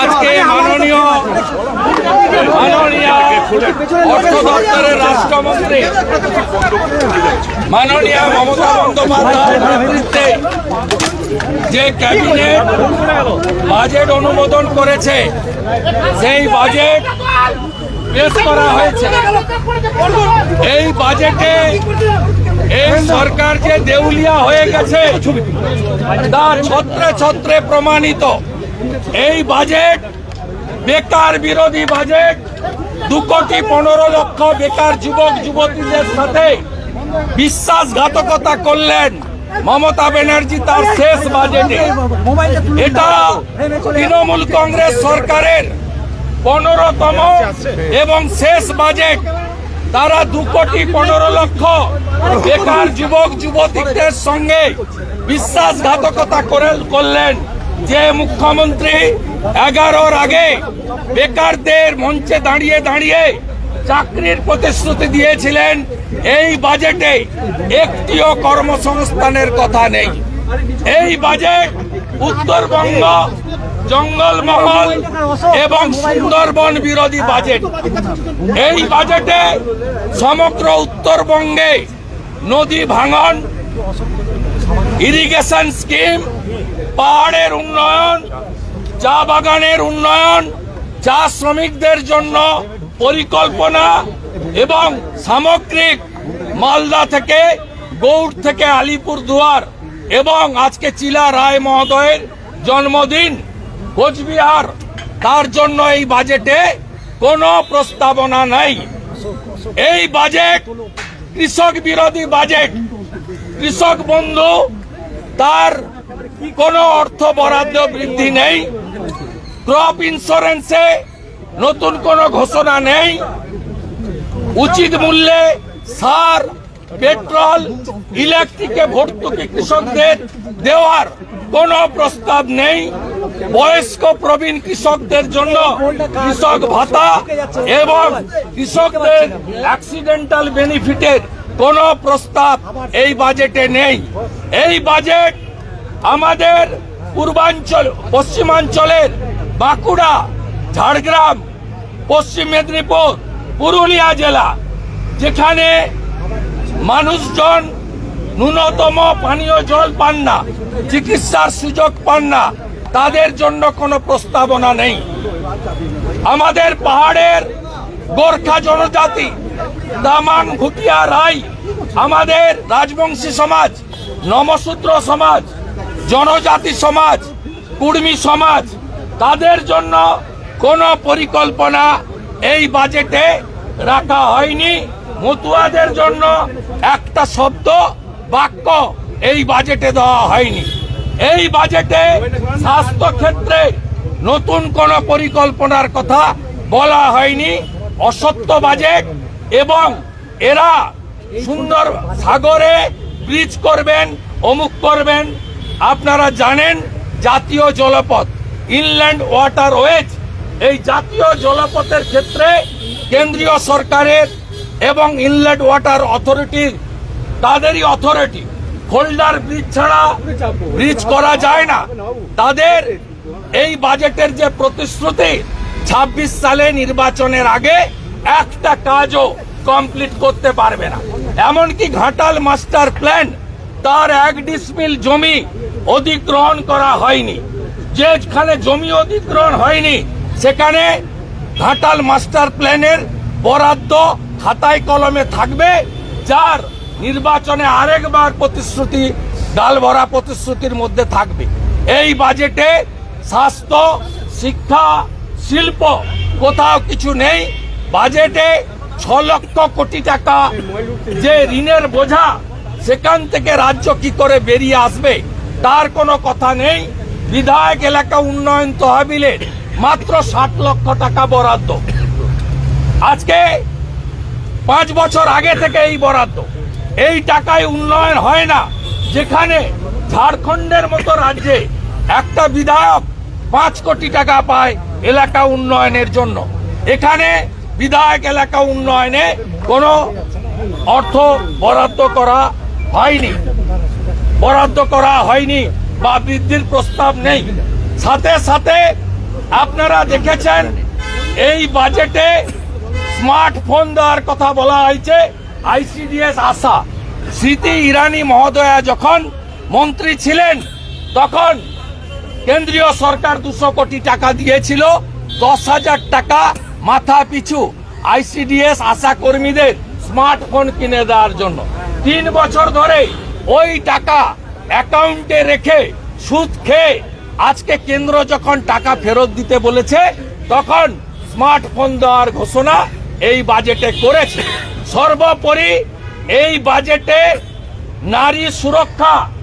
আজকে মাননীয় মাননীয় অর্থ দপ্তরের রাষ্ট্রমন্ত্রী মাননীয় বন্দ্যোপাধ্যায়ের যে ক্যাবিনেট বাজেট অনুমোদন করেছে, সেই বাজেট পেশ করা হয়েছে। এই বাজেটে এই সরকার যে দেউলিয়া হয়ে গেছে তা ছত্রে ছত্রে প্রমাণিত। এই বাজেট বেকার বিরোধী বাজেট দু কোটি পনেরো লক্ষ বেকার যুবক, যুবতীদের সাথে বিশ্বাসঘাতকতা করলেন মমতা ব্যানার্জি তার শেষ বাজেটে এটা তৃণমূল কংগ্রেস সরকারের পনেরোতম এবং শেষ বাজেট তারা দু কোটি পনেরো লক্ষ বেকার যুবক, যুবতীদের সঙ্গে বিশ্বাসঘাতকতা করে করলেন। যে মুখ্যমন্ত্রী এগারোর আগে বেকারদের মঞ্চে দাঁড়িয়ে দাঁড়িয়ে চাকরির প্রতিশ্রুতি দিয়েছিলেন, এই বাজেটে একটিও কর্মসংস্থানের কথা নেই। এই বাজেট উত্তরবঙ্গ, জঙ্গলমহল এবং সুন্দরবন বিরোধী বাজেট এই বাজেটে সমগ্র উত্তরবঙ্গে নদী ভাঙন ইরিগেশন স্কিম পাহাড়ের উন্নয়ন, চা বাগানের উন্নয়ন, চা শ্রমিকদের জন্য পরিকল্পনা এবং সামগ্রিক মালদা থেকে গৌড় থেকে আলিপুর দুয়ার এবং আজকে চিলা রায় মহোদয়ের জন্মদিন কোচবিহার, তার জন্য এই বাজেটে কোনো প্রস্তাবনা নাই। এই বাজেট, কৃষক বিরোধী বাজেট, কৃষক বন্ধু, তার কোনো অর্থ বরাদ্দ বৃদ্ধি নেই। ক্রপ ইন্স্যুরেন্সে নতুন কোনো ঘোষণা নেই। উচিত মূল্যে সার, পেট্রোল, ইলেকট্রিকে ভর্তুকি কৃষকদের দেওয়ার কোনো প্রস্তাব নেই। বয়স্ক প্রবীণ কৃষকদের জন্য কৃষক ভাতা এবং কৃষকদের অ্যাক্সিডেন্টাল বেনিফিটের কোনো প্রস্তাব এই বাজেটে নেই। এই বাজেট আমাদের পূর্বাঞ্চল, পশ্চিমাঞ্চলের বাঁকুড়া, ঝাড়গ্রাম, পশ্চিম মেদিনীপুর, পুরুলিয়া জেলা, যেখানে মানুষজন ন্যূনতম পানীয় জল পান না, চিকিৎসার সুযোগ পান না, তাদের জন্য কোনো প্রস্তাবনা নেই। আমাদের পাহাড়ের গোর্খা জনজাতি, দামান ভুটিয়া রাই আমাদের রাজবংশী সমাজ, নমসূত্র সমাজ জনজাতি সমাজ, কুর্মী সমাজ, তাদের জন্য কোনো পরিকল্পনা এই বাজেটে রাখা হয়নি। মতুয়াদের জন্য একটা শব্দ, বাক্য এই বাজেটে দেওয়া হয়নি। এই বাজেটে স্বাস্থ্য ক্ষেত্রে নতুন কোন পরিকল্পনার কথা বলা হয়নি। অসত্য বাজেট এবং এরা সুন্দর সাগরে ব্রিজ করবেন, অমুক করবেন আপনারা জানেন জাতীয় জলপথ, ইনল্যান্ড ওয়াটার ওয়েজ, এই জাতীয় জলপথের ক্ষেত্রে কেন্দ্রীয় সরকারের এবং ইনল্যান্ড ওয়াটার অথরিটির তাদেরই অথরিটি হোল্ডার ব্রিজ ছাড়া ব্রিজ করা যায় না। তাদের এই বাজেটের যে প্রতিশ্রুতি, ছাব্বিশ সালে নির্বাচনের আগে একটা কাজও কমপ্লিট করতে পারবে না। এমনকি ঘাটাল মাস্টার প্ল্যান, তার এক ডিসমিল জমি অধিগ্রহণ করা হয়নি। যেখানে জমি অধিগ্রহণ হয়নি, সেখানে ঘাটাল মাস্টার প্ল্যানের বরাদ্দ খাতায় কলমে থাকবে, যার নির্বাচনে আরেকবার প্রতিশ্রুতি ডাল ভরা প্রতিশ্রুতির মধ্যে থাকবে। এই বাজেটে স্বাস্থ্য, শিক্ষা, শিল্প কোথাও কিছু নেই। বাজেটে ছ লক্ষ কোটি টাকা যে ঋণের বোঝা, সেখান থেকে রাজ্য কি করে বেরিয়ে আসবে? তার কোনো কথা নেই। বিধায়ক এলাকা উন্নয়ন তহবিলের মাত্র ষাট লক্ষ টাকা বরাদ্দ। আজকে পাঁচ বছর আগে থেকে এই বরাদ্দ। এই টাকায় উন্নয়ন হয় না। যেখানে ঝাড়খণ্ডের মতো রাজ্যে একটা বিধায়ক পাঁচ কোটি টাকা পায় এলাকা উন্নয়নের জন্য। এখানে বিধায়ক এলাকা উন্নয়নে কোনো অর্থ বরাদ্দ করা হয়নি। বরাদ্দ করা হয়নি বা বৃদ্ধির প্রস্তাব নেই। সাথে সাথে আপনারা দেখেছেন এই বাজেটে স্মার্টফোন দেওয়ার কথা বলা হয়েছে, আইসিডিএস আশা। স্মৃতি ইরানি মহোদয়া যখন মন্ত্রী ছিলেন, তখন কেন্দ্রীয় সরকার দুশো কোটি টাকা দিয়েছিল, দশ হাজার টাকা মাথা পিছু আইসিডিএস আশা কর্মীদের স্মার্টফোন কিনে দেওয়ার জন্য। তিন বছর ধরে ওই টাকা অ্যাকাউন্টে রেখে সুদ খেয়ে আজকে কেন্দ্র যখন টাকা ফেরত দিতে বলেছে, তখন স্মার্টফোন দেওয়ার ঘোষণা এই বাজেটে করেছে। সর্বোপরি এই বাজেটে নারী সুরক্ষা